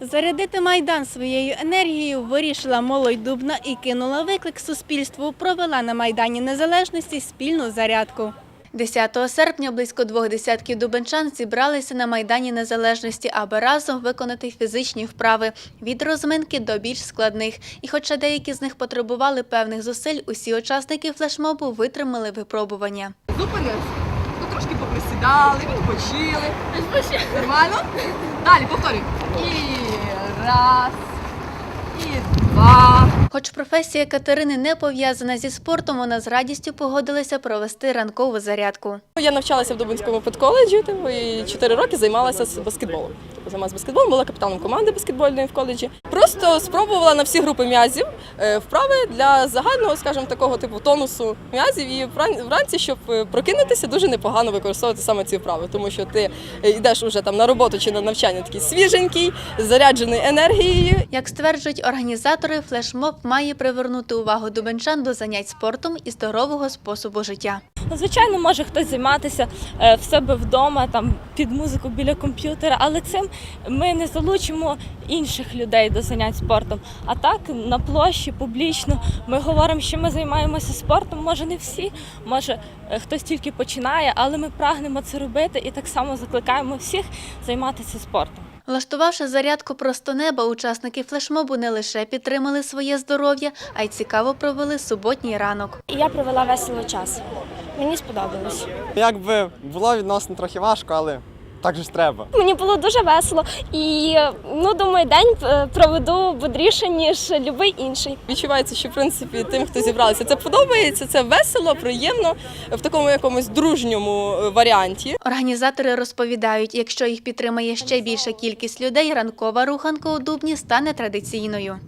Зарядити майдан своєю енергією вирішила молодь Дубна і кинула виклик суспільству. Провела на майдані незалежності спільну зарядку. 10 серпня близько двох десятків дубенчан зібралися на майдані незалежності, аби разом виконати фізичні вправи від розминки до більш складних. І, хоча деякі з них потребували певних зусиль, усі учасники флешмобу витримали випробування. Зупинилися. Трошки поприсідали, відпочили. Нормально? Далі, повторюй. І раз, і два. Хоч професія Катерини не пов'язана зі спортом, вона з радістю погодилася провести ранкову зарядку. Я навчалася в Дубинському педколеджі типу, і 4 роки займалася з баскетболом. Тобто займалася баскетболом, була капітаном команди баскетбольної в коледжі. Просто спробувала на всі групи м'язів е, вправи для загального, скажімо, такого типу тонусу м'язів. І вранці, щоб е, прокинутися, дуже непогано використовувати саме ці вправи, тому що ти е, йдеш уже там на роботу чи на навчання такий свіженький, заряджений енергією. Як стверджують організатори, флешмоб має привернути увагу дубенчан до занять спортом і здорового способу життя. Звичайно, може хтось займатися е, в себе вдома, там під музику біля комп'ютера, але цим ми не залучимо інших людей до занять спортом. А так на площі публічно ми говоримо, що ми займаємося спортом. Може, не всі, може е, хтось тільки починає, але ми прагнемо це робити і так само закликаємо всіх займатися спортом. Влаштувавши зарядку просто неба, учасники флешмобу не лише підтримали своє здоров'я, а й цікаво провели суботній ранок. Я провела весело час. Мені сподобалось. Якби було відносно трохи важко, але так же ж треба. Мені було дуже весело і ну думаю, день е, проведу бодріше ніж будь-який інший. Відчувається, що в принципі тим, хто зібралися, це подобається, це весело, приємно в такому якомусь дружньому е, варіанті. Організатори розповідають, якщо їх підтримає ще більша кількість людей, ранкова руханка у Дубні стане традиційною.